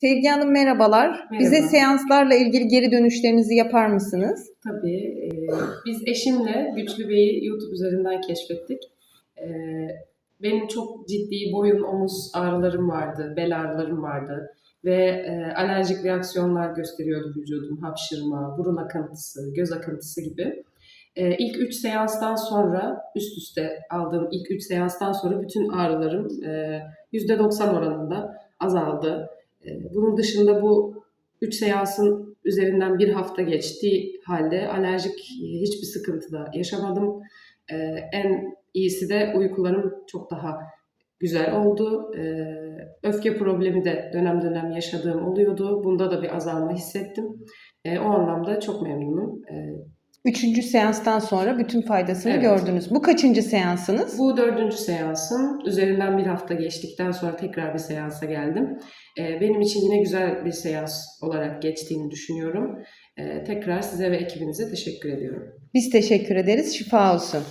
Sevgi Hanım merhabalar. Bize Merhaba. seanslarla ilgili geri dönüşlerinizi yapar mısınız? Tabii. e, biz eşimle Güçlü Bey'i YouTube üzerinden keşfettik. E, benim çok ciddi boyun, omuz ağrılarım vardı, bel ağrılarım vardı ve e, alerjik reaksiyonlar gösteriyordu vücudum. Hapşırma, burun akıntısı, göz akıntısı gibi. E, ilk 3 seanstan sonra, üst üste aldığım ilk 3 seanstan sonra bütün ağrılarım e, %90 oranında azaldı. E, bunun dışında bu 3 seansın üzerinden bir hafta geçtiği halde alerjik hiçbir sıkıntı da yaşamadım. Ee, en iyisi de uykularım çok daha güzel oldu. Ee, öfke problemi de dönem dönem yaşadığım oluyordu. Bunda da bir azalma hissettim. Ee, o anlamda çok memnunum. Üçüncü seanstan sonra bütün faydasını Evet. gördünüz. Bu kaçıncı seansınız? bu dördüncü seansım. Üzerinden bir hafta geçtikten sonra tekrar bir seansa geldim. Ee, benim için yine güzel bir seans olarak geçtiğini düşünüyorum. Ee, tekrar size ve ekibinize teşekkür ediyorum. Biz teşekkür ederiz. Şifa olsun.